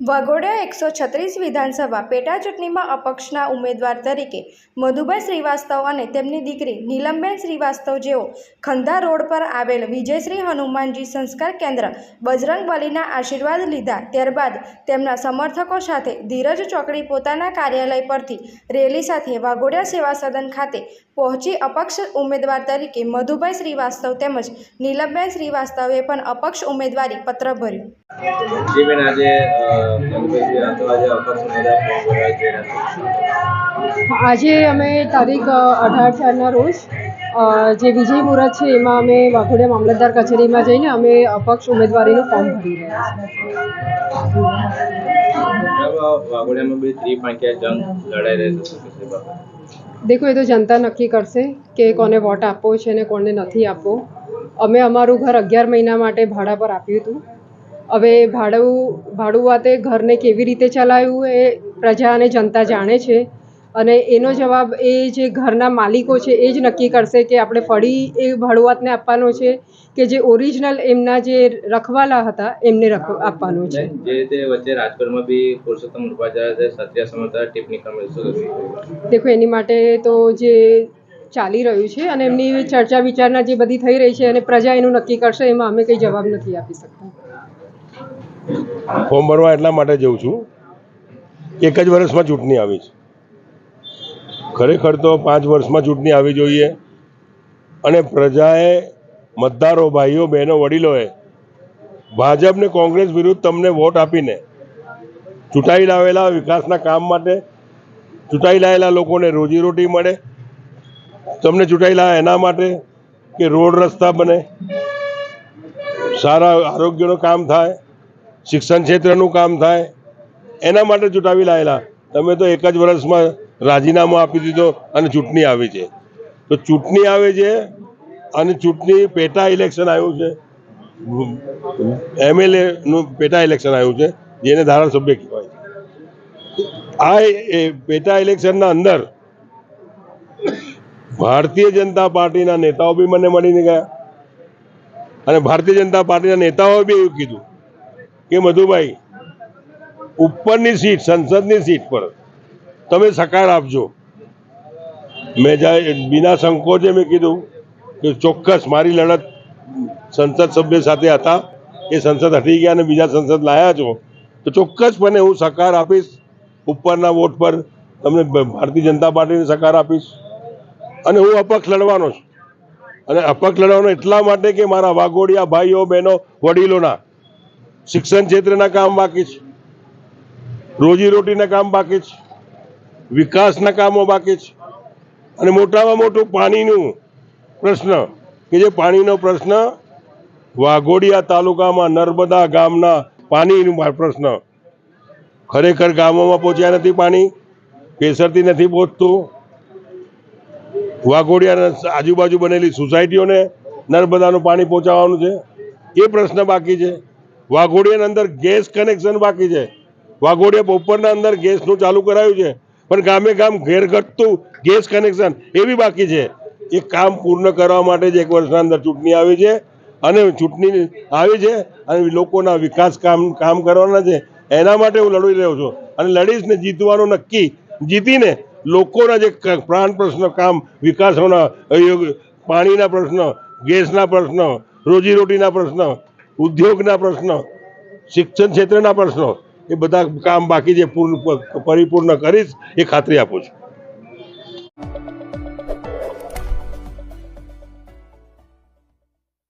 વાઘોડિયા એકસો છત્રીસ વિધાનસભા પેટા ચૂંટણીમાં અપક્ષના ઉમેદવાર તરીકે મધુભાઈ શ્રીવાસ્તવ અને તેમની દીકરી નીલમબેન શ્રીવાસ્તવ જેઓ ખંધા રોડ પર આવેલ વિજયશ્રી હનુમાનજી સંસ્કાર કેન્દ્ર બજરંગ બલીના આશીર્વાદ લીધા ત્યારબાદ તેમના સમર્થકો સાથે ધીરજ ચોકડી પોતાના કાર્યાલય પરથી રેલી સાથે વાઘોડિયા સેવા સદન ખાતે પહોંચી અપક્ષ ઉમેદવાર તરીકે મધુભાઈ શ્રીવાસ્તવ તેમજ નીલમબેન શ્રીવાસ્તવે પણ અપક્ષ ઉમેદવારી પત્ર ભર્યું. જી બેન આજે આજે અમે તારીખ અઢાર ચારના રોજ જે વિજય મુહૂર્ત છે એમાં અમે વાઘોડિયા મામલતદાર કચેરીમાં જઈને અમે અપક્ષ ઉમેદવારીનું ફોર્મ ભરી રહ્યા? દેખો એ તો જનતા નક્કી કરશે કે કોને વોટ આપવો છે અને કોને નથી આપવો. અમે અમારું ઘર અગિયાર મહિના માટે ભાડા પર આપ્યું હતું. હવે ભાડું ભાડુઆતે ઘરને કેવી રીતે ચલાવ્યું એ પ્રજા અને જનતા જાણે છે. અને એનો જવાબ એ જે ઘરના માલિકો છે એ જ નક્કી કરશે કે આપણે ફરી એ ભાડુઆતને આપવાનો છે કે જે ઓરિજિનલ એમના જે રખવાલા હતા એમને આપવાનો છે. જે રીતે વચ્ચે રાજકોટમાં બી પુરુષોત્તમ રૂપાચાર્ય ટિપ્પણી દેખો એની માટે તો જે ચાલી રહ્યું છે અને એમની ચર્ચા વિચારણા જે બધી થઈ રહી છે અને પ્રજા એનું નક્કી કરશે એમાં અમે કંઈ જવાબ નથી આપી શકતા. ફોર્મ ભરવા એટલા માટે જઉં છું. એક જ વર્ષમાં ચૂંટણી આવી છે. ખરેખર તો પાંચ વર્ષમાં ચૂંટણી આવી જોઈએ. અને પ્રજાએ મતદારો, ભાઈઓ, બહેનો, વડીલોએ ભાજપને કોંગ્રેસ વિરુદ્ધ તમને વોટ આપીને ચૂંટાઈ લાવેલા વિકાસના કામ માટે ચૂંટાઈ લાવેલા લોકોને રોજીરોટી મળે, તમને ચૂંટાઈ લાવ્યા એના માટે કે રોડ રસ્તા બને, સારા આરોગ્યનું કામ થાય શિક્ષણ ક્ષેત્રનું કામ થાય, એના માટે ચૂંટાવી લાયેલા. તમે તો એક જ વર્ષમાં રાજીનામું આપી દીધો અને ચૂંટણી આવી છે. તો ચૂંટણી આવે છે અને ચૂંટણી પેટા ઇલેક્શન આવ્યું છે. એમએલએનું પેટા ઇલેક્શન આવ્યું છે, જેને ધારાસભ્ય કહેવાય છે. આ પેટા ઇલેક્શનના અંદર ભારતીય જનતા પાર્ટીના નેતાઓ બી મને મળીને ગયા. અને ભારતીય જનતા પાર્ટીના નેતાઓએ બી એવું કીધું. કે મધુભાઈ, ઉપરની સીટ, સંસદની સીટ પર તમે સકાર આપજો. મેં જાય બિના સંકોચે મેં કીધું કે ચોક્કસ મારી લડત સંસદ સભ્ય સાથે હતા, એ સંસદ હટી ગયા અને બીજા સંસદ લાયા છો, તો ચોક્કસપણે હું સકાર આપીશ, ઉપરના વોટ પર તમને ભારતીય જનતા પાર્ટીને સકાર આપીશ. અને હું અપક્ષ લડવાનો છું. અને અપક્ષ લડવાનો એટલા માટે કે મારા વાઘોડિયા ભાઈઓ, બહેનો, વડીલોના શિક્ષણ ક્ષેત્રના કામ બાકી છે. રોજીરોટીના કામ બાકી છે. વિકાસના કામો બાકી છે. અને મોટામાં મોટું પાણીનું પ્રશ્ન કે જે પાણીનો પ્રશ્ન વાઘોડિયા તાલુકામાં નર્મદા ગામના પાણીનું પ્રશ્ન. ખરેખર ગામોમાં પહોંચ્યા નથી પાણી, કેસરથી નથી પહોંચતું. વાઘોડિયાના આજુબાજુ બનેલી સોસાયટીઓને નર્મદાનું પાણી પહોંચાડવાનું છે. એ પ્રશ્ન બાકી છે. વાઘોડિયાની અંદર ગેસ કનેક્શન બાકી છે. વાઘોડિયા બપોરના અંદર ગેસનું ચાલુ કરાયું છે. પણ ગામે ગામ ઘેરઘટતું ગેસ કનેક્શન એ બી બાકી છે. એ કામ પૂર્ણ કરવા માટે જ એક વર્ષના અંદર ચૂંટણી આવી છે. અને ચૂંટણી આવી છે અને લોકોના વિકાસ કામ કામ કરવાના છે. એના માટે હું લડી રહ્યો છું. અને લડીશ ને જીતવાનું નક્કી, જીતીને લોકોના જે પ્રાણ પ્રશ્ન, કામ, વિકાસોના પાણીના પ્રશ્ન, ગેસના પ્રશ્ન, રોજીરોટીના પ્રશ્ન ઉદ્યોગના પ્રશ્ન, શિક્ષણ ક્ષેત્રના પ્રશ્નો, એ બધા કામ બાકી જે પૂર્ણ પરિપૂર્ણ કરીશ એ ખાતરી આપું છું.